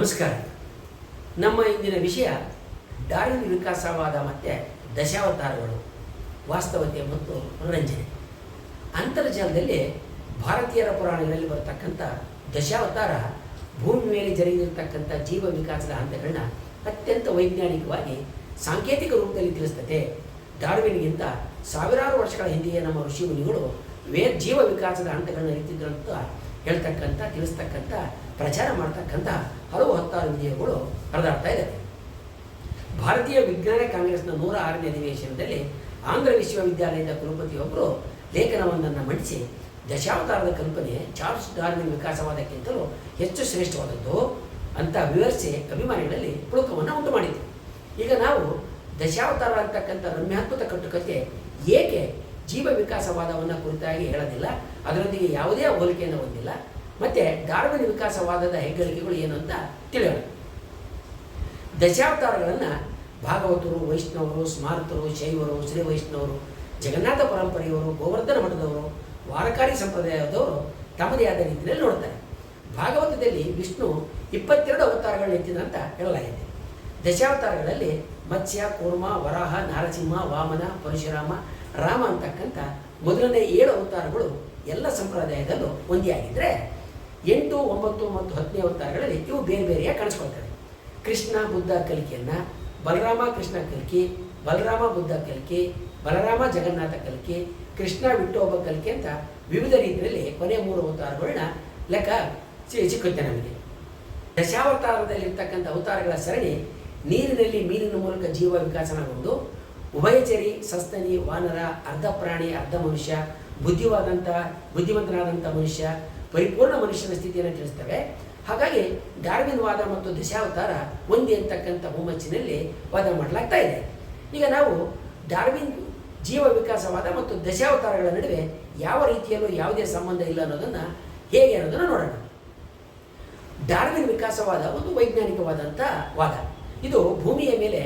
ನಮಸ್ಕಾರ. ನಮ್ಮ ಇಂದಿನ ವಿಷಯ ಡಾರ್ವಿನ್ ವಿಕಾಸವಾದ ಮತ್ತು ದಶಾವತಾರಗಳು, ವಾಸ್ತವತೆ ಮತ್ತು ಮನೋರಂಜನೆ. ಅಂತರ್ಜಾಲದಲ್ಲಿ ಭಾರತೀಯರ ಪುರಾಣಗಳಲ್ಲಿ ಬರತಕ್ಕಂಥ ದಶಾವತಾರ ಭೂಮಿ ಮೇಲೆ ಜರುಗಿರತಕ್ಕಂಥ ಜೀವ ವಿಕಾಸದ ಹಂತಗಳನ್ನ ಅತ್ಯಂತ ವೈಜ್ಞಾನಿಕವಾಗಿ ಸಾಂಕೇತಿಕ ರೂಪದಲ್ಲಿ ತಿಳಿಸ್ತದೆ. ಡಾರ್ವಿನ್ಗಿಂತ ಸಾವಿರಾರು ವರ್ಷಗಳ ಹಿಂದೆಯೇ ನಮ್ಮ ಋಷಿ ಮುನಿಗಳು ವೇ ಜೀವ ವಿಕಾಸದ ಹಂತಗಳನ್ನ ಇರ್ತಿದ್ರು ಅಂತ ಹೇಳ್ತಕ್ಕಂಥ, ತಿಳಿಸ್ತಕ್ಕಂಥ ಪ್ರಚಾರ ಮಾಡ್ತಕ್ಕಂಥ ಹಲವು ಹತ್ತಾರು ವಿಧಿಗಳು ಹರಿದಾಡ್ತಾ ಇದ್ದಾವೆ ಭಾರತೀಯ ವಿಜ್ಞಾನ ಕಾಂಗ್ರೆಸ್ನ ನೂರ ಆರನೇ ಅಧಿವೇಶನದಲ್ಲಿ ಆಂಧ್ರ ವಿಶ್ವವಿದ್ಯಾಲಯದ ಕುಲಪತಿಯೊಬ್ಬರು ಲೇಖನವೊಂದನ್ನು ಮಂಡಿಸಿ ದಶಾವತಾರದ ಕಲ್ಪನೆ ಚಾರ್ಲ್ಸ್ ಡಾರ್ವಿನ್ ವಿಕಾಸವಾದಕ್ಕಿಂತಲೂ ಹೆಚ್ಚು ಶ್ರೇಷ್ಠವಾದದ್ದು ಅಂತ ವಿವರಿಸಿ ಅಭಿಮಾನಿಗಳಲ್ಲಿ ಪುಳುಕವನ್ನು ಉಂಟು ಮಾಡಿತು ಈಗ ನಾವು ದಶಾವತಾರ ಅಂತಕ್ಕಂಥ ರಮ್ಯಾತ್ಮಕ ಕಟ್ಟುಕತೆ ಏಕೆ ಜೀವ ವಿಕಾಸವಾದವನ್ನು ಕುರಿತಾಗಿ ಹೇಳೋದಿಲ್ಲ? ಅದರೊಂದಿಗೆ ಯಾವುದೇ ಹೋಲಿಕೆಯನ್ನು ಹೊಂದಿಲ್ಲ. ಮತ್ತು ಧಾರ್ಮಿಕ ವಿಕಾಸವಾದದ ಹೆಗ್ಗಳಿಕೆಗಳು ಏನು ಅಂತ ತಿಳಿಯೋಣ. ದಶಾವತಾರಗಳನ್ನು ಭಾಗವತರು, ವೈಷ್ಣವರು, ಸ್ಮಾರತರು, ಶೈವರು, ಶ್ರೀ ವೈಷ್ಣವರು, ಜಗನ್ನಾಥ ಪರಂಪರೆಯವರು, ಗೋವರ್ಧನ ಮಠದವರು, ವಾರಕಾರಿ ಸಂಪ್ರದಾಯದವರು ತಮ್ಮದೇ ಆದ ರೀತಿಯಲ್ಲಿ ನೋಡ್ತಾರೆ. ಭಾಗವತದಲ್ಲಿ ವಿಷ್ಣು ಇಪ್ಪತ್ತೆರಡು ಅವತಾರಗಳನ್ನು ಎತ್ತಿದಂತ ಹೇಳಲಾಗಿದೆ. ದಶಾವತಾರಗಳಲ್ಲಿ ಮತ್ಸ್ಯ, ಕೂರ್ಮ, ವರಾಹ, ನಾರಸಿಂಹ, ವಾಮನ, ಪರಶುರಾಮ, ರಾಮ ಅಂತಕ್ಕಂಥ ಮೊದಲನೇ ಏಳು ಅವತಾರಗಳು ಎಲ್ಲ ಸಂಪ್ರದಾಯದಲ್ಲೂ ಒಂದೇ ಆಗಿದ್ದರೆ ಎಂಟು, ಒಂಬತ್ತು ಮತ್ತು ಹತ್ತನೇ ಅವತಾರಗಳಲ್ಲಿ ಇವು ಬೇರೆ ಬೇರೆಯಾಗಿ ಕಾಣಿಸ್ಕೊಳ್ತವೆ. ಕೃಷ್ಣ, ಬುದ್ಧ ಕಲಿಕೆಯನ್ನು, ಬಲರಾಮ, ಕೃಷ್ಣ ಕಲಿಕೆ, ಬಲರಾಮ, ಬುದ್ಧ ಕಲಿಕೆ, ಬಲರಾಮ, ಜಗನ್ನಾಥ ಕಲಿಕೆ, ಕೃಷ್ಣ ವಿಠೋಬ ಕಲಿಕೆ ಅಂತ ವಿವಿಧ ರೀತಿಯಲ್ಲಿ ಕೊನೆ ಮೂರು ಅವತಾರಗಳನ್ನ ಲೆಕ್ಕ ಸಿಕ್ಕುತ್ತೆ ನಮಗೆ. ದಶಾವತಾರದಲ್ಲಿರ್ತಕ್ಕಂಥ ಅವತಾರಗಳ ಸರಣಿ ನೀರಿನಲ್ಲಿ ಮೀನಿನ ಮೂಲಕ ಜೀವ ವಿಕಾಸನಗೊಂಡು ಉಭಯಚರಿ, ಸಸ್ತನಿ, ವಾನರ, ಅರ್ಧ ಪ್ರಾಣಿ, ಅರ್ಧ ಮನುಷ್ಯ, ಬುದ್ಧಿವಾದಂಥ, ಬುದ್ಧಿವಂತನಾದಂಥ ಮನುಷ್ಯ ಪರಿಪೂರ್ಣ ಮನುಷ್ಯನ ಸ್ಥಿತಿಯನ್ನು ತಿಳಿಸ್ತವೆ. ಹಾಗಾಗಿ ಡಾರ್ವಿನ್ ವಾದ ಮತ್ತು ದಶಾವತಾರ ಒಂದೇ ಅಂತಕ್ಕಂಥ ಹುಮ್ಮಚ್ಚಿನಲ್ಲಿ ವಾದ ಮಾಡಲಾಗ್ತಾ ಇದೆ. ಈಗ ನಾವು ಡಾರ್ವಿನ್ ಜೀವ ವಿಕಾಸವಾದ ಮತ್ತು ದಶಾವತಾರಗಳ ನಡುವೆ ಯಾವ ರೀತಿಯಲ್ಲೂ ಯಾವುದೇ ಸಂಬಂಧ ಇಲ್ಲ ಅನ್ನೋದನ್ನು ಹೇಗೆ ಅನ್ನೋದನ್ನು ನೋಡೋಣ. ಡಾರ್ವಿನ್ ವಿಕಾಸವಾದ ಒಂದು ವೈಜ್ಞಾನಿಕವಾದಂಥ ವಾದ. ಇದು ಭೂಮಿಯ ಮೇಲೆ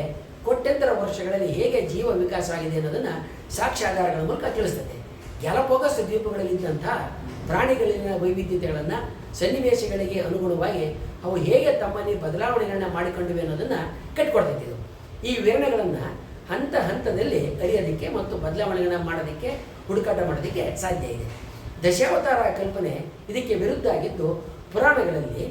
ಕೋಟ್ಯಂತರ ವರ್ಷಗಳಲ್ಲಿ ಹೇಗೆ ಜೀವ ವಿಕಾಸ ಆಗಿದೆ ಅನ್ನೋದನ್ನು ಸಾಕ್ಷ್ಯಾಧಾರಗಳ ಮೂಲಕ ತಿಳಿಸ್ತದೆ. ಗ್ಯಾಲಪೋಗಸ್ ದ್ವೀಪಗಳಲ್ಲಿದ್ದಂಥ ಪ್ರಾಣಿಗಳಿನ ವೈವಿಧ್ಯತೆಗಳನ್ನು ಸನ್ನಿವೇಶಗಳಿಗೆ ಅನುಗುಣವಾಗಿ ಅವು ಹೇಗೆ ತಮ್ಮಲ್ಲಿ ಬದಲಾವಣೆಗಳನ್ನ ಮಾಡಿಕೊಂಡಿವೆ ಅನ್ನೋದನ್ನು ಕಟ್ಕೊಡ್ತೈತಿ ಇದು ಈ ವಿವರಣೆಗಳನ್ನು ಹಂತ ಹಂತದಲ್ಲಿ ಅರಿಯೋದಕ್ಕೆ ಮತ್ತು ಬದಲಾವಣೆಗಳನ್ನ ಮಾಡೋದಕ್ಕೆ, ಹುಡುಕಾಟ ಮಾಡೋದಕ್ಕೆ ಸಾಧ್ಯ ಇದೆ. ದಶಾವತಾರ ಕಲ್ಪನೆ ಇದಕ್ಕೆ ವಿರುದ್ಧ ಆಗಿದ್ದು, ಪುರಾಣಗಳಲ್ಲಿ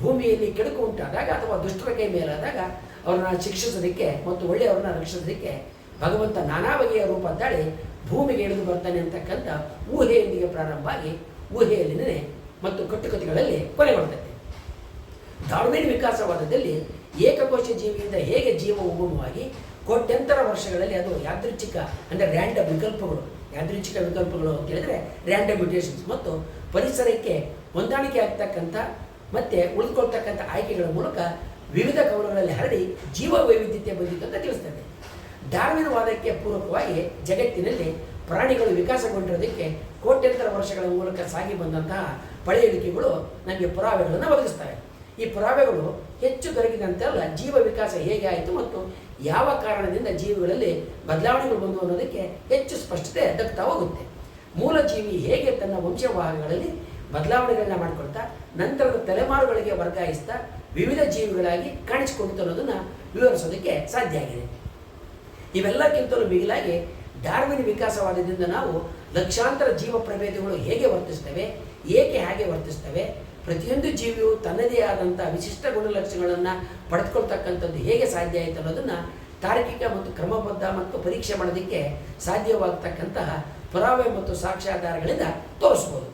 ಭೂಮಿಯಲ್ಲಿ ಕೆಡುಕು ಉಂಟಾದಾಗ ಅಥವಾ ದುಷ್ಟರ ಕೈ ಮೇಲಾದಾಗ ಅವರನ್ನು ಶಿಕ್ಷಿಸೋದಕ್ಕೆ ಮತ್ತು ಒಳ್ಳೆಯವರನ್ನ ರಕ್ಷಿಸೋದಕ್ಕೆ ಭಗವಂತ ನಾನಾ ಬಗೆಯ ರೂಪ ತಾಳಿ ಭೂಮಿಗೆ ಇಳಿದು ಬರ್ತಾನೆ ಅಂತಕ್ಕಂಥ ಊಹೆಯೊಂದಿಗೆ ಪ್ರಾರಂಭ ಆಗಿ ಊಹೆಯಲ್ಲಿನೇ ಮತ್ತು ಕಟ್ಟುಕತೆಗಳಲ್ಲಿ ಕೊನೆಗೊಳ್ತೈತೆ ಡಾರ್ವಿನ್ ವಿಕಾಸವಾದದಲ್ಲಿ ಏಕಕೋಶ ಜೀವಿಯಿಂದ ಹೇಗೆ ಜೀವ ಉಗಮವಾಗಿ ಕೋಟ್ಯಂತರ ವರ್ಷಗಳಲ್ಲಿ ಅದು ಯಾದೃಚ್ಛಿಕ ಅಂದರೆ ರ್ಯಾಂಡಮ್ ವಿಕಲ್ಪಗಳು, ಯಾದೃಚ್ಛಿಕ ವಿಕಲ್ಪಗಳು ಅಂತ ಹೇಳಿದ್ರೆ ರ್ಯಾಂಡಮ್ ಮ್ಯೂಟೇಷನ್ಸ್ ಮತ್ತು ಪರಿಸರಕ್ಕೆ ಹೊಂದಾಣಿಕೆ ಆಗ್ತಕ್ಕಂಥ ಮತ್ತೆ ಉಳಿದುಕೊಳ್ತಕ್ಕಂಥ ಆಯ್ಕೆಗಳ ಮೂಲಕ ವಿವಿಧ ಕವಲಗಳಲ್ಲಿ ಹರಡಿ ಜೀವ ವೈವಿಧ್ಯತೆ ಬಂದಿತ್ತು ಅಂತ ತಿಳಿಸ್ತದೆ ಡಾರ್ವಿನ್ ವಾದಕ್ಕೆ ಪೂರಕವಾಗಿ ಜಗತ್ತಿನಲ್ಲಿ ಪ್ರಾಣಿಗಳು ವಿಕಾಸಗೊಂಡಿರೋದಕ್ಕೆ ಕೋಟ್ಯಂತರ ವರ್ಷಗಳ ಮೂಲಕ ಸಾಗಿ ಬಂದಂತಹ ಪಳೆಯುಳಿಕೆಗಳು ನಮಗೆ ಪುರಾವೆಗಳನ್ನು ಒದಗಿಸ್ತವೆ ಈ ಪುರಾವೆಗಳು ಹೆಚ್ಚು ದೊರಕಿದಂತೆಲ್ಲ ಜೀವ ವಿಕಾಸ ಹೇಗೆ ಆಯಿತು ಮತ್ತು ಯಾವ ಕಾರಣದಿಂದ ಜೀವಿಗಳಲ್ಲಿ ಬದಲಾವಣೆಗಳು ಬಂದು ಅನ್ನೋದಕ್ಕೆ ಹೆಚ್ಚು ಸ್ಪಷ್ಟತೆ ದಕ್ತಾ ಹೋಗುತ್ತೆ. ಮೂಲ ಜೀವಿ ಹೇಗೆ ತನ್ನ ವಂಶವಾಹಗಳಲ್ಲಿ ಬದಲಾವಣೆಗಳನ್ನ ಮಾಡಿಕೊಳ್ತಾ, ನಂತರದ ತಲೆಮಾರುಗಳಿಗೆ ವರ್ಗಾಯಿಸ್ತಾ, ವಿವಿಧ ಜೀವಿಗಳಾಗಿ ಕಾಣಿಸಿಕೊಂಡಿತು ಅನ್ನೋದನ್ನು ವಿವರಿಸೋದಕ್ಕೆ ಸಾಧ್ಯ ಆಗಿದೆ. ಇವೆಲ್ಲಕ್ಕಿಂತಲೂ ಮಿಗಿಲಾಗಿ ಡಾರ್ವಿನ್ ವಿಕಾಸವಾದದಿಂದ ನಾವು ಲಕ್ಷಾಂತರ ಜೀವ ಪ್ರಭೇದಗಳು ಹೇಗೆ ವರ್ತಿಸ್ತವೆ, ಏಕೆ ಹಾಗೆ ವರ್ತಿಸ್ತವೆ, ಪ್ರತಿಯೊಂದು ಜೀವಿಯು ತನ್ನದೇ ಆದಂಥ ವಿಶಿಷ್ಟ ಗುಣಲಕ್ಷಣಗಳನ್ನು ಪಡೆದುಕೊಳ್ತಕ್ಕಂಥದ್ದು ಹೇಗೆ ಸಾಧ್ಯ ಆಯಿತು ಅನ್ನೋದನ್ನು ತಾರ್ಕಿಕ ಮತ್ತು ಕ್ರಮಬದ್ಧ ಮತ್ತು ಪರೀಕ್ಷೆ ಮಾಡೋದಕ್ಕೆ ಸಾಧ್ಯವಾಗತಕ್ಕಂತಹ ಪುರಾವೆ ಮತ್ತು ಸಾಕ್ಷ್ಯಾಧಾರಗಳಿಂದ ತೋರಿಸ್ಬೋದು.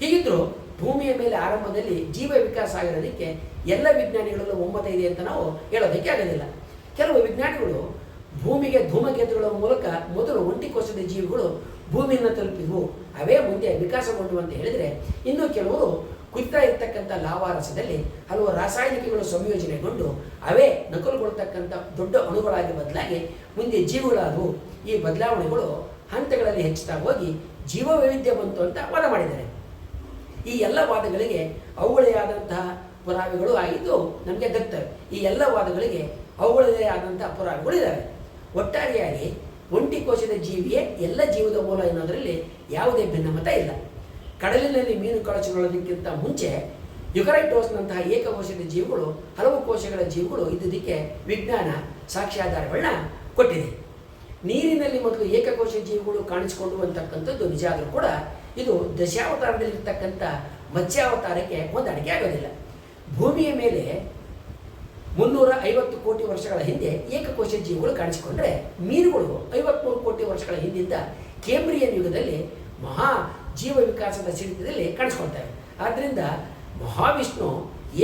ಹೀಗಿದ್ದರೂ ಭೂಮಿಯ ಮೇಲೆ ಆರಂಭದಲ್ಲಿ ಜೀವ ವಿಕಾಸ ಆಗಿರೋದಕ್ಕೆ ಎಲ್ಲ ವಿಜ್ಞಾನಿಗಳಲ್ಲೂ ಒಮ್ಮತ ಇದೆ ಅಂತ ನಾವು ಹೇಳೋದಕ್ಕೆ ಆಗೋದಿಲ್ಲ. ಕೆಲವು ವಿಜ್ಞಾನಿಗಳು ಭೂಮಿಗೆ ಧೂಮಕೇತುಗಳ ಮೂಲಕ ಮೊದಲು ಒಂಟಿ ಕೋಶದ ಜೀವಿಗಳು ಭೂಮಿಯನ್ನು ತಲುಪಿದವು. ಅವೇ ಮುಂದೆ ವಿಕಾಸಗೊಂಡು ಅಂತ ಹೇಳಿದರೆ ಇನ್ನು ಕೆಲವರು ಕುದಿತಾ ಇರ್ತಕ್ಕಂಥ ಲಾವಾರಸದಲ್ಲಿ ಹಲವು ರಾಸಾಯನಿಕಗಳು ಸಂಯೋಜನೆಗೊಂಡು ಅವೇ ನಕಲುಗೊಳ್ತಕ್ಕಂಥ ದೊಡ್ಡ ಅಣುಗಳಾಗಿ ಬದಲಾಗಿ ಮುಂದೆ ಜೀವಿಗಳಾದವು. ಈ ಬದಲಾವಣೆಗಳು ಹಂತಗಳಲ್ಲಿ ಹೆಚ್ಚುತ್ತಾ ಹೋಗಿ ಜೀವ ವೈವಿಧ್ಯ ಬಂತು ಅಂತ ವಾದ ಮಾಡಿದ್ದಾರೆ. ಈ ಎಲ್ಲ ವಾದಗಳಿಗೆ ಅವುಗಳೇ ಆದಂತಹ ಪುರಾವೆಗಳು ಆಗಿದ್ದು ನಮಗೆ ದತ್ತವೆ ಈ ಎಲ್ಲ ವಾದಗಳಿಗೆ ಅವುಗಳದೇ ಆದಂತಹ ಪುರಾವೆಗಳು ಇದ್ದಾವೆ ಒಟ್ಟಾರೆಯಾಗಿ ಒಂಟಿ ಕೋಶದ ಜೀವಿಯೇ ಎಲ್ಲ ಜೀವದ ಮೂಲ ಎನ್ನುವುದರಲ್ಲಿ ಯಾವುದೇ ಭಿನ್ನಮತ ಇಲ್ಲ. ಕಡಲಿನಲ್ಲಿ ಮೀನು ಕಳಚಿಕೊಳ್ಳೋದಕ್ಕಿಂತ ಮುಂಚೆ ಯುಕರೈಟೋಸ್ನಂತಹ ಏಕಕೋಶದ ಜೀವಿಗಳು, ಹಲವು ಕೋಶಗಳ ಜೀವಿಗಳು ಇದ್ದುದಕ್ಕೆ ವಿಜ್ಞಾನ ಸಾಕ್ಷ್ಯಾಧಾರಗಳನ್ನ ಕೊಟ್ಟಿದೆ. ನೀರಿನಲ್ಲಿ ಮೊದಲು ಏಕಕೋಶ ಜೀವಿಗಳು ಕಾಣಿಸಿಕೊಂಡು ಅಂತಕ್ಕಂಥದ್ದು ನಿಜ ಆದರೂ ಕೂಡ ಇದು ದಶಾವತಾರದಲ್ಲಿರ್ತಕ್ಕಂಥ ಮತ್ಸ್ಯಾವತಾರಕ್ಕೆ ಹೊಂದಾಣಿಕೆ ಆಗೋದಿಲ್ಲ. ಭೂಮಿಯ ಮೇಲೆ ಮುನ್ನೂರ ಐವತ್ತು ಕೋಟಿ ವರ್ಷಗಳ ಹಿಂದೆ ಏಕಕೋಶ ಜೀವಿಗಳು ಕಾಣಿಸಿಕೊಂಡ್ರೆ ಮೀನುಗಳು ಐವತ್ಮೂರು ಕೋಟಿ ವರ್ಷಗಳ ಹಿಂದಿದ್ದ ಕೇಂಬ್ರಿಯನ್ ಯುಗದಲ್ಲಿ ಮಹಾ ಜೀವ ವಿಕಾಸದ ಸಿಡಿತದಲ್ಲಿ ಕಾಣಿಸ್ಕೊಳ್ತಾರೆ ಆದ್ದರಿಂದ ಮಹಾವಿಷ್ಣು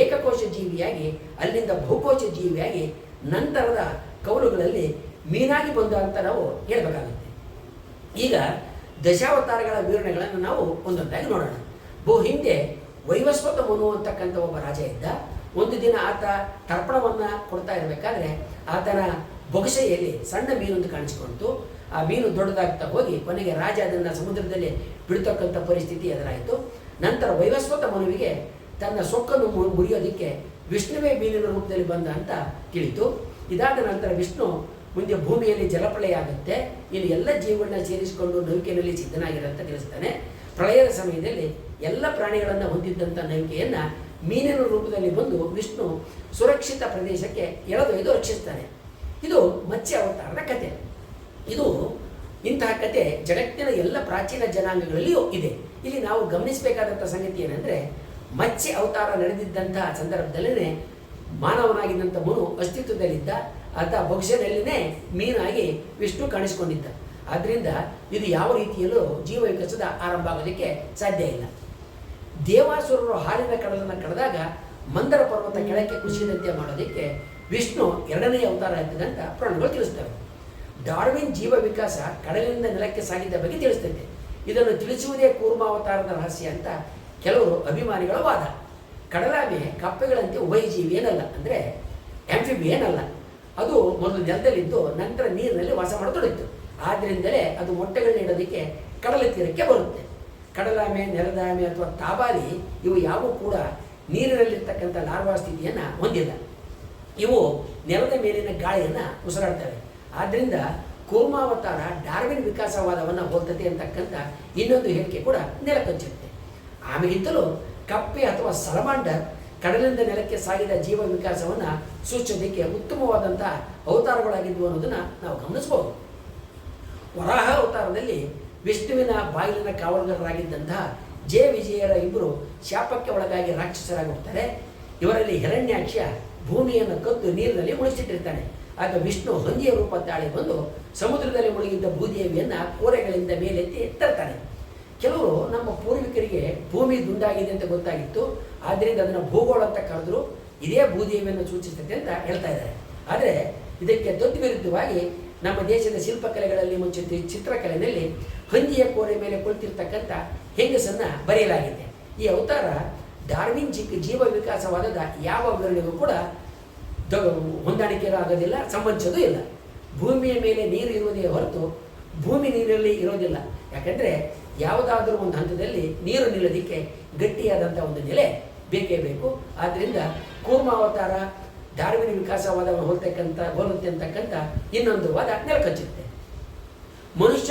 ಏಕಕೋಶ ಜೀವಿಯಾಗಿ, ಅಲ್ಲಿಂದ ಬಹುಕೋಶ ಜೀವಿಯಾಗಿ ನಂತರದ ಕವಲುಗಳಲ್ಲಿ ಮೀನಾಗಿ ಬಂದ ಅಂತ ನಾವು ಹೇಳಬೇಕಾಗುತ್ತೆ. ಈಗ ದಶಾವತಾರಗಳ ವಿವರಣೆಗಳನ್ನು ನಾವು ಒಂದೊಂದಾಗಿ ನೋಡೋಣ. ಬಹು ಹಿಂದೆ ವೈವಸ್ವತ ಮನು ಅಂತಕ್ಕಂಥ ಒಬ್ಬ ರಾಜ ಇದ್ದ. ಒಂದು ದಿನ ಆತ ತರ್ಪಣವನ್ನು ಕೊಡ್ತಾ ಇರಬೇಕಾದ್ರೆ ಆತನ ಬೊಗಸೆಯಲ್ಲಿ ಸಣ್ಣ ಮೀನೊಂದು ಕಾಣಿಸಿಕೊಂಡಿತು ಆ ಮೀನು ದೊಡ್ಡದಾಗ್ತಾ ಹೋಗಿ ಕೊನೆಗೆ ರಾಜ ಅದನ್ನು ಸಮುದ್ರದಲ್ಲಿ ಬಿಡ್ತಕ್ಕಂಥ ಪರಿಸ್ಥಿತಿ ಎದುರಾಯಿತು. ನಂತರ ವೈವಸ್ವತ ಮನುವಿಗೆ ತನ್ನ ಸೊಕ್ಕನ್ನು ಮುರಿಯೋದಕ್ಕೆ ವಿಷ್ಣುವೇ ಮೀನಿನ ರೂಪದಲ್ಲಿ ಬಂದ ಅಂತ ತಿಳಿತು. ಇದಾದ ನಂತರ ವಿಷ್ಣು ಮುಂದೆ ಭೂಮಿಯಲ್ಲಿ ಜಲಪ್ರಳಯ ಆಗುತ್ತೆ ಇನ್ನು ಎಲ್ಲ ಜೀವಗಳನ್ನ ಸೇರಿಸಿಕೊಂಡು ನೌಕೆಯಲ್ಲಿ ಸಿದ್ಧನಾಗಿರೋ ಅಂತ ತಿಳಿಸ್ತಾನೆ ಪ್ರಳಯದ ಸಮಯದಲ್ಲಿ ಎಲ್ಲ ಪ್ರಾಣಿಗಳನ್ನು ಹೊಂದಿದ್ದಂಥ ನೈಕೆಯನ್ನು ಮೀನಿನ ರೂಪದಲ್ಲಿ ಬಂದು ವಿಷ್ಣು ಸುರಕ್ಷಿತ ಪ್ರದೇಶಕ್ಕೆ ಎಳೆದೊಯ್ದು ರಕ್ಷಿಸ್ತಾನೆ. ಇದು ಮತ್ಸ್ಯ ಅವತಾರದ ಕತೆ. ಇದು ಇಂತಹ ಕತೆ ಜಗತ್ತಿನ ಎಲ್ಲ ಪ್ರಾಚೀನ ಜನಾಂಗಗಳಲ್ಲಿಯೂ ಇದೆ. ಇಲ್ಲಿ ನಾವು ಗಮನಿಸಬೇಕಾದಂಥ ಸಂಗತಿ ಏನಂದರೆ, ಮತ್ಸ್ಯ ಅವತಾರ ನಡೆದಿದ್ದಂತಹ ಸಂದರ್ಭದಲ್ಲೇ ಮಾನವನಾಗಿದ್ದಂಥ ಮನು ಅಸ್ತಿತ್ವದಲ್ಲಿದ್ದ, ಆತ ಭವಿಷ್ಯದಲ್ಲಿನೇ ಮೀನಾಗಿ ವಿಷ್ಣು ಕಾಣಿಸಿಕೊಂಡಿದ್ದ. ಆದ್ದರಿಂದ ಇದು ಯಾವ ರೀತಿಯಲ್ಲೂ ಜೀವ ವಿಕಾಸದ ಆರಂಭ ಆಗೋದಕ್ಕೆ ಸಾಧ್ಯ ಇಲ್ಲ. ದೇವಾಸುರರು ಹಾಲಿನ ಕಡಲನ್ನು ಕಡಿದಾಗ ಮಂದರ ಪರ್ವತ ಕೆಳಕ್ಕೆ ಕುಸಿದಂತೆ ಮಾಡೋದಕ್ಕೆ ವಿಷ್ಣು ಎರಡನೇ ಅವತಾರ ಎತ್ತಿದಂತ ಪುರಾಣಗಳು ತಿಳಿಸ್ತವೆ. ಡಾರ್ವಿನ್ ಜೀವ ವಿಕಾಸ ಕಡಲಿನಿಂದ ನೆಲಕ್ಕೆ ಸಾಗಿದ್ದ ಬಗ್ಗೆ ತಿಳಿಸ್ತೈತೆ ಇದನ್ನು ತಿಳಿಸುವುದೇ ಕೂರ್ಮಾವತಾರದ ರಹಸ್ಯ ಅಂತ ಕೆಲವರು ಅಭಿಮಾನಿಗಳ ವಾದ. ಕಡಲಾಮೆ ಕಪ್ಪೆಗಳಂತೆ ಉಭಯಜೀವಿ ಏನಲ್ಲ ಅಂದರೆ ಎಂಫಿಬಿ ಏನಲ್ಲ. ಅದು ಮೊದಲು ನೆಲದಲ್ಲಿದ್ದು ನಂತರ ನೀರಿನಲ್ಲಿ ವಾಸ ಮಾಡತೊಡಗಿತು. ಆದ್ದರಿಂದಲೇ ಅದು ಮೊಟ್ಟೆಗಳನ್ನ ಇಡೋದಕ್ಕೆ ಕಡಲ ತೀರಕ್ಕೆ ಬರುತ್ತೆ. ಕಡಲಾಮೆ, ನೆಲದಾಮೆ ಅಥವಾ ತಾಬಾಲಿ, ಇವು ಯಾವೂ ಕೂಡ ನೀರಿನಲ್ಲಿರ್ತಕ್ಕಂಥ ಲಾರ್ವಾ ಸ್ಥಿತಿಯನ್ನು ಹೊಂದಿಲ್ಲ. ಇವು ನೆಲದ ಮೇಲಿನ ಗಾಳಿಯನ್ನು ಉಸಿರಾಡ್ತವೆ. ಆದ್ದರಿಂದ ಕೂರ್ಮಾವತಾರ ಡಾರ್ವಿನ್ ವಿಕಾಸವಾದವನ್ನು ಹೋಲ್ತತೆ ಅಂತಕ್ಕಂಥ ಇನ್ನೊಂದು ಹೇಳಿಕೆ ಕೂಡ ನೆಲಕಂಚಿರುತ್ತೆ ಆಮೇಲಿಂತಲೂ ಕಪ್ಪೆ ಅಥವಾ ಸಲಮಾಂಡರ್ ಕಡಲಿಂದ ನೆಲಕ್ಕೆ ಸಾಗಿದ ಜೀವ ವಿಕಾಸವನ್ನು ಸೂಚಿಸೋದಕ್ಕೆ ಉತ್ತಮವಾದಂಥ ಅವತಾರಗಳಾಗಿದ್ವು ಅನ್ನೋದನ್ನು ನಾವು ಗಮನಿಸಬಹುದು ವರಾಹ ಅವತಾರದಲ್ಲಿ ವಿಷ್ಣುವಿನ ಬಾಗಿಲಿನ ಕಾವಲುಗಾರರಾಗಿದ್ದಂತಹ ಜೆ. ವಿಜಯರ ಇಬ್ಬರು ಶಾಪಕ್ಕೆ ಒಳಗಾಗಿ ರಾಕ್ಷಸರಾಗಿ ಹೋಗ್ತಾರೆ ಇವರಲ್ಲಿ ಹಿರಣ್ಯಾಕ್ಷ ಭೂಮಿಯನ್ನು ಕದ್ದು ನೀರಿನಲ್ಲಿ ಉಳಿಸಿಟ್ಟಿರ್ತಾನೆ. ಆಗ ವಿಷ್ಣು ಹಂದಿಯ ರೂಪ ತಾಳಿ ಬಂದು ಸಮುದ್ರದಲ್ಲಿ ಮುಳುಗಿದ್ದ ಭೂದೇವಿಯನ್ನು ಕೋರೆಗಳಿಂದ ಮೇಲೆತ್ತಿ ತರ್ತಾನೆ ಕೆಲವರು ನಮ್ಮ ಪೂರ್ವಿಕರಿಗೆ ಭೂಮಿ ದುಂಡಾಗಿದೆ ಅಂತ ಗೊತ್ತಾಗಿತ್ತು. ಆದ್ದರಿಂದ ಅದನ್ನು ಭೂಗೋಳ ಅಂತ ಕರೆದ್ರು. ಇದೇ ಭೂದೇವಿಯನ್ನು ಸೂಚಿಸುತ್ತೆ ಅಂತ ಹೇಳ್ತಾ ಇದ್ದಾರೆ. ಆದರೆ ಇದಕ್ಕೆ ತದ್ವಿರುದ್ಧವಾಗಿ ನಮ್ಮ ದೇಶದ ಶಿಲ್ಪಕಲೆಗಳಲ್ಲಿ ಮುಂಚಿತ ಚಿತ್ರಕಲೆಯಲ್ಲಿ ಹಂದಿಯ ಕೋರೆ ಮೇಲೆ ಕುಳಿತಿರ್ತಕ್ಕಂಥ ಹೆಂಗಸನ್ನು ಬರೆಯಲಾಗಿದೆ. ಈ ಅವತಾರ ಡಾರ್ವಿನ್ ಜಿ ಜೀವ ವಿಕಾಸವಾದದ ಯಾವ ವಿವರಣೆಗೂ ಕೂಡ ದ- ಹೊಂದಾಣಿಕೆ ಆಗೋದಿಲ್ಲ ಸಂಬಂಧಿಸೋದು ಇಲ್ಲ. ಭೂಮಿಯ ಮೇಲೆ ನೀರು ಇರುವುದೇ ಹೊರತು ಭೂಮಿ ನೀರಲ್ಲಿ ಇರೋದಿಲ್ಲ ಯಾಕಂದರೆ ಯಾವುದಾದ್ರೂ ಒಂದು ಹಂತದಲ್ಲಿ ನೀರು ನಿಲ್ಲೋದಕ್ಕೆ ಗಟ್ಟಿಯಾದಂಥ ಒಂದು ನೆಲೆ ಬೇಕೇ ಬೇಕು. ಆದ್ದರಿಂದ ಕೂರ್ಮಾವತಾರ ಡಾರ್ವಿನ್ ವಿಕಾಸವಾದ ಹೋಲ್ತಕ್ಕಂಥ ಹೋಲುತ್ತೆ ಅಂತಕ್ಕಂಥ ಇನ್ನೊಂದು ವಾದ ನೆಲಕಚ್ಚುತ್ತೆ.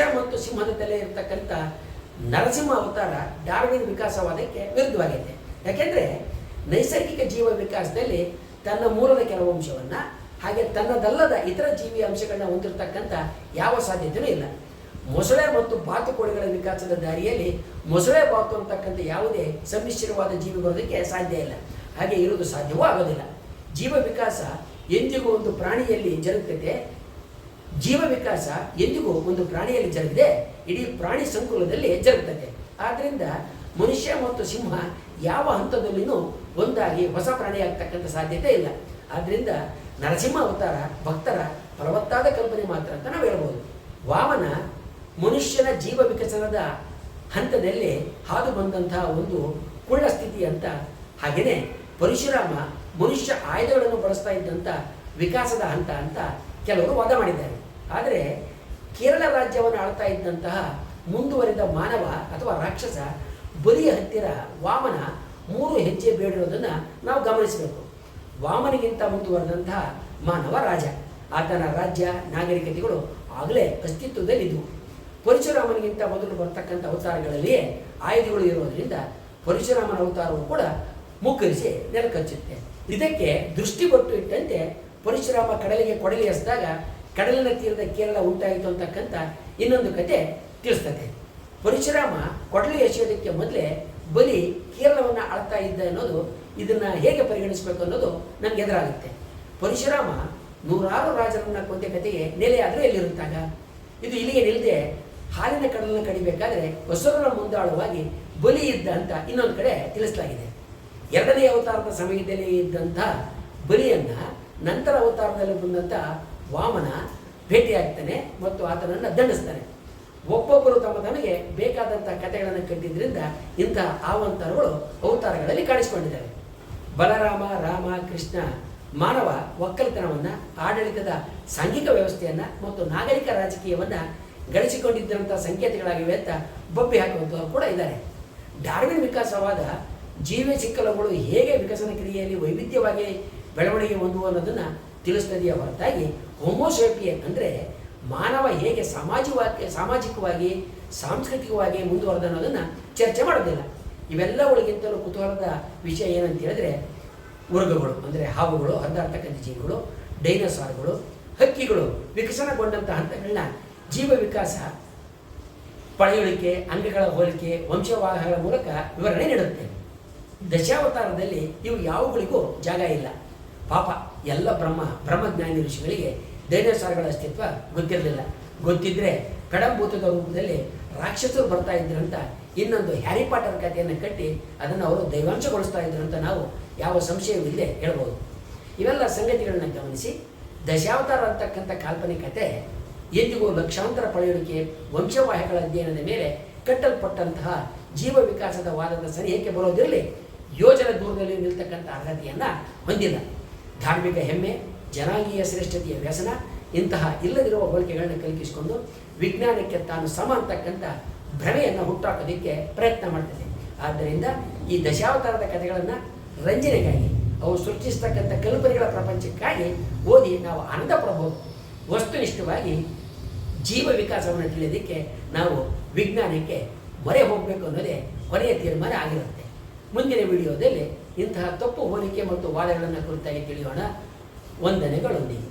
ಮತ್ತು ಸಿಂಹದ ತಲೆ ಇರತಕ್ಕಂಥ ನರಸಿಂಹ ಅವತಾರ ಡಾರ್ವಿನ್ ವಿಕಾಸವಾದಕ್ಕೆ ವಿರುದ್ಧವಾಗೈತೆ. ಯಾಕೆಂದ್ರೆ ನೈಸರ್ಗಿಕ ಜೀವ ವಿಕಾಸದಲ್ಲಿ ತನ್ನ ಮೂಲದ ಕೆಲವು ಅಂಶವನ್ನ ಹಾಗೆ ತನ್ನದಲ್ಲದ ಇತರ ಜೀವಿ ಅಂಶಗಳನ್ನ ಹೊಂದಿರತಕ್ಕಂಥ ಯಾವ ಸಾಧ್ಯತೆಯೂ ಇಲ್ಲ. ಮೊಸಳೆ ಮತ್ತು ಬಾತುಕೋಳಿಗಳ ವಿಕಾಸದ ದಾರಿಯಲ್ಲಿ ಮೊಸಳೆ ಬಾತು ಅಂತಕ್ಕಂಥ ಯಾವುದೇ ಸಮ್ಮಿಶ್ರವಾದ ಜೀವಿ ಬರೋದಕ್ಕೆ ಸಾಧ್ಯ ಇಲ್ಲ. ಹಾಗೆ ಇರುವುದು ಸಾಧ್ಯವೂ ಆಗೋದಿಲ್ಲ. ಜೀವ ವಿಕಾಸ ಎಂದಿಗೂ ಒಂದು ಪ್ರಾಣಿಯಲ್ಲಿ ಜರುಗ್ತದೆ ಜೀವ ವಿಕಾಸ ಎಂದಿಗೂ ಒಂದು ಪ್ರಾಣಿಯಲ್ಲಿ ಜರುಗಿದೆ, ಇಡೀ ಪ್ರಾಣಿ ಸಂಕುಲದಲ್ಲಿ ಜರುಗುತ್ತದೆ. ಆದ್ದರಿಂದ ಮನುಷ್ಯ ಮತ್ತು ಸಿಂಹ ಯಾವ ಹಂತದಲ್ಲಿನೂ ಒಂದಾಗಿ ಹೊಸ ಪ್ರಾಣಿಯಾಗ್ತಕ್ಕಂಥ ಸಾಧ್ಯತೆ ಇಲ್ಲ. ಆದ್ದರಿಂದ ನರಸಿಂಹ ಅವತಾರ, ಭಕ್ತರ ಫಲವತ್ತಾದ ಕಲ್ಪನೆ ಮಾತ್ರ ಅಂತ ನಾವು ಹೇಳ್ಬೋದು. ವಾಮನ ಮನುಷ್ಯನ ಜೀವ ವಿಕಸನದ ಹಂತದಲ್ಲಿ ಹಾದು ಬಂದಂತಹ ಒಂದು ಕುಳ್ಳ ಸ್ಥಿತಿ ಅಂತ ಹಾಗೆಯೇ ಪರಶುರಾಮ ಮನುಷ್ಯ ಆಯುಧಗಳನ್ನು ಬಳಸ್ತಾ ಇದ್ದಂಥ ವಿಕಾಸದ ಹಂತ ಅಂತ ಕೆಲವರು ವಾದ ಮಾಡಿದ್ದಾರೆ. ಆದರೆ ಕೇರಳ ರಾಜ್ಯವನ್ನು ಆಳ್ತಾ ಇದ್ದಂತಹ ಮುಂದುವರಿದ ಮಾನವ ಅಥವಾ ರಾಕ್ಷಸ ಬಲಿಯ ಹತ್ತಿರ ವಾಮನ ಮೂರು ಹೆಜ್ಜೆ ಬೇಡಿರೋದನ್ನು ನಾವು ಗಮನಿಸಬೇಕು. ವಾಮನಿಗಿಂತ ಮುಂದುವರೆದಂತಹ ಮಾನವ ರಾಜ. ಆತನ ರಾಜ್ಯ, ನಾಗರಿಕತೆಗಳು ಆಗಲೇ ಅಸ್ತಿತ್ವದಲ್ಲಿದ್ದವು ಪರಶುರಾಮನಿಗಿಂತ ಮೊದಲು ಬರ್ತಕ್ಕಂಥ ಅವತಾರಗಳಲ್ಲಿಯೇ ಆಯುಧಗಳು ಇರೋದರಿಂದ ಪರಶುರಾಮನ ಅವತಾರವು ಕೂಡ ಮುಕ್ಕರಿಸಿ ನೆಲಕಚ್ಚುತ್ತೆ. ಇದಕ್ಕೆ ದೃಷ್ಟಿ ಕೊಟ್ಟು ಇಟ್ಟಂತೆ ಪರಶುರಾಮ ಕಡಲಿಗೆ ಕೊಡಲಿ ಎಸೆದಾಗ ಕಡಲಿನ ತೀರದ ಕೇರಳ ಉಂಟಾಯಿತು ಅಂತಕ್ಕಂಥ ಇನ್ನೊಂದು ಕತೆ ತಿಳಿಸ್ತದೆ. ಪರಶುರಾಮ ಕೊಡಲಿ ಎಸೆಯೋದಕ್ಕೆ ಮೊದಲೇ ಬಲಿ ಕೇರಳವನ್ನು ಆಳ್ತಾ ಇದ್ದ ಅನ್ನೋದು ಇದನ್ನು ಹೇಗೆ ಪರಿಗಣಿಸಬೇಕು ಅನ್ನೋದು ನಮ್ಗೆ ಎದುರಾಗುತ್ತೆ. ಪರಶುರಾಮ ನೂರಾರು ರಾಜರನ್ನ ಕೊಂದ ಕತೆಗೆ ನೆಲೆಯಾದರೂ ಎಲ್ಲಿರುತ್ತಾಗ? ಇದು ಇಲ್ಲಿಗೆ ನಿಲ್ಲದೆ ಹಾಲಿನ ಕಡಲನ್ನು ಕಡಿಬೇಕಾದ್ರೆ ಹೊಸರರ ಮುಂದಾಳುವಾಗಿ ಬಲಿ ಇದ್ದ ಅಂತ ಇನ್ನೊಂದು ಕಡೆ ತಿಳಿಸಲಾಗಿದೆ. ಎರಡನೇ ಅವತಾರದ ಸಮಯದಲ್ಲಿ ಇದ್ದಂಥ ಬಲಿಯನ್ನು ನಂತರ ಅವತಾರದಲ್ಲಿ ಬಂದಂಥ ವಾಮನ ಭೇಟಿಯಾಗ್ತಾನೆ ಮತ್ತು ಆತನನ್ನು ದಂಡಿಸ್ತಾನೆ. ಒಬ್ಬೊಬ್ಬರು ತಮ್ಮ ತಮಗೆ ಬೇಕಾದಂಥ ಕಥೆಗಳನ್ನು ಕಟ್ಟಿದ್ರಿಂದ ಇಂತಹ ಆವಂತರಗಳು ಅವತಾರಗಳಲ್ಲಿ ಕಾಣಿಸಿಕೊಂಡಿದ್ದಾರೆ ಬಲರಾಮ, ರಾಮ, ಕೃಷ್ಣ ಮಾನವ ಒಕ್ಕಲಿತನವನ್ನು, ಆಡಳಿತದ ಸಾಂಘಿಕ ವ್ಯವಸ್ಥೆಯನ್ನು ಮತ್ತು ನಾಗರಿಕ ರಾಜಕೀಯವನ್ನು ಗಳಿಸಿಕೊಂಡಿದ್ದಂಥ ಸಂಕೇತಗಳಾಗಿವೆ ಅಂತ ಬಬ್ಬಿ ಹಾಕುವಂಥವ್ರು ಕೂಡ ಇದ್ದಾರೆ. ಡಾರ್ವಿನ್ ವಿಕಾಸವಾದ ಜೀವ ಚಿಕ್ಕಲಗಳು ಹೇಗೆ ವಿಕಸನ ಕ್ರಿಯೆಯಲ್ಲಿ ವೈವಿಧ್ಯವಾಗಿ ಬೆಳವಣಿಗೆ ಹೊಂದುವ ಅನ್ನೋದನ್ನು ತಿಳಿಸ್ತದೆಯೇ ಹೊರತಾಗಿ ಹೋಮೋಸೇಪಿಯನ್ ಅಂದರೆ ಮಾನವ ಹೇಗೆ ಸಾಮಾಜಿಕವಾಗಿ ಸಾಮಾಜಿಕವಾಗಿ, ಸಾಂಸ್ಕೃತಿಕವಾಗಿ ಮುಂದುವರೆದ ಅನ್ನೋದನ್ನು ಚರ್ಚೆ ಮಾಡೋದಿಲ್ಲ. ಇವೆಲ್ಲವುಗಳಿಗಿಂತಲೂ ಕುತೂಹಲದ ವಿಷಯ ಏನಂತ ಹೇಳಿದ್ರೆ ಉರುಗುಗಳು ಅಂದರೆ ಹಾವುಗಳು, ಹರಿದಾಡ್ತಕ್ಕಂಥ ಜೀವಿಗಳು, ಡೈನೋಸಾರ್ಗಳು, ಹಕ್ಕಿಗಳು ವಿಕಸನಗೊಂಡಂಥ ಹಂತಗಳನ್ನ ಜೀವ ವಿಕಾಸ, ಪಳೆಯುಳಿಕೆ, ಅಂಗಗಳ ಹೋಲಿಕೆ, ವಂಶವಾಹಗಳ ಮೂಲಕ ವಿವರಣೆ ನೀಡುತ್ತೆ. ದಶಾವತಾರದಲ್ಲಿ ಇವು ಯಾವುಗಳಿಗೂ ಜಾಗ ಇಲ್ಲ. ಪಾಪ. ಎಲ್ಲ ಬ್ರಹ್ಮ, ಬ್ರಹ್ಮಜ್ಞಾನಿ ಋಷಿಗಳಿಗೆ ದೈನಸಾರಗಳ ಅಸ್ತಿತ್ವ ಗೊತ್ತಿರಲಿಲ್ಲ. ಗೊತ್ತಿದ್ರೆ ಕಡಂಭೂತದ ರೂಪದಲ್ಲಿ ರಾಕ್ಷಸರು ಬರ್ತಾ ಇದ್ರಂತ ಇನ್ನೊಂದು ಹ್ಯಾರಿ ಪಾಟರ್ ಕಥೆಯನ್ನು ಕಟ್ಟಿ ಅದನ್ನು ಅವರು ದೈವಾಂಶಗೊಳಿಸ್ತಾ ಇದ್ರು ಅಂತ ನಾವು ಯಾವ ಸಂಶಯವಿಲ್ಲದೆ ಹೇಳ್ಬೋದು. ಇವೆಲ್ಲ ಸಂಗತಿಗಳನ್ನ ಗಮನಿಸಿ, ದಶಾವತಾರ ಅಂತಕ್ಕಂಥ ಕಾಲ್ಪನಿಕತೆ ಎಂದಿಗೂ ಲಕ್ಷಾಂತರ ಪಳೆಯುಳಿಕೆ ವಂಶವಾಹಿಗಳ ಅಧ್ಯಯನದ ಮೇಲೆ ಕಟ್ಟಲ್ಪಟ್ಟಂತಹ ಜೀವ ವಿಕಾಸದ ವಾದದ ಸರಿಯಕ್ಕೆ ಬರೋದಿರಲಿ? ಯೋಜನೆ ದೂರದಲ್ಲಿ ನಿಲ್ತಕ್ಕಂಥ ಅರ್ಹತೆಯನ್ನು ಹೊಂದಿಲ್ಲ. ಧಾರ್ಮಿಕ ಹೆಮ್ಮೆ, ಜನಾಂಗೀಯ ಶ್ರೇಷ್ಠತೆಯ ವ್ಯಸನ, ಇಂತಹ ಇಲ್ಲದಿರುವ ಹೋಲಿಕೆಗಳನ್ನ ಕಲ್ಪಿಸಿಕೊಂಡು ವಿಜ್ಞಾನಕ್ಕೆ ತಾನು ಸಮ ಅಂತಕ್ಕಂಥ ಭ್ರಮೆಯನ್ನು ಹುಟ್ಟಾಕೋದಕ್ಕೆ ಪ್ರಯತ್ನ ಮಾಡ್ತದೆ. ಆದ್ದರಿಂದ ಈ ದಶಾವತಾರದ ಕಥೆಗಳನ್ನು ರಂಜನೆಗಾಗಿ, ಅವು ಸೃಷ್ಟಿಸ್ತಕ್ಕಂಥ ಕಲ್ಪನೆಗಳ ಪ್ರಪಂಚಕ್ಕಾಗಿ ಓದಿ ನಾವು ಆನಂದ ಪಡಬಹುದು. ವಸ್ತುನಿಷ್ಠವಾಗಿ ಜೀವ ವಿಕಾಸವನ್ನು ತಿಳಿಯೋದಕ್ಕೆ ನಾವು ವಿಜ್ಞಾನಕ್ಕೆ ಮೊರೆ ಹೋಗಬೇಕು ಅನ್ನೋದೇ ಕೊನೆಯ ತೀರ್ಮಾನ ಆಗಿರುತ್ತೆ. ಮುಂದಿನ ವಿಡಿಯೋದಲ್ಲಿ ಇಂತಹ ತಪ್ಪು ಹೋಲಿಕೆ ಮತ್ತು ವಾದಗಳನ್ನು ಕುರಿತಾಗಿ ತಿಳಿಯೋಣ ವಂದನೆಗಳೊಂದಿಗೆ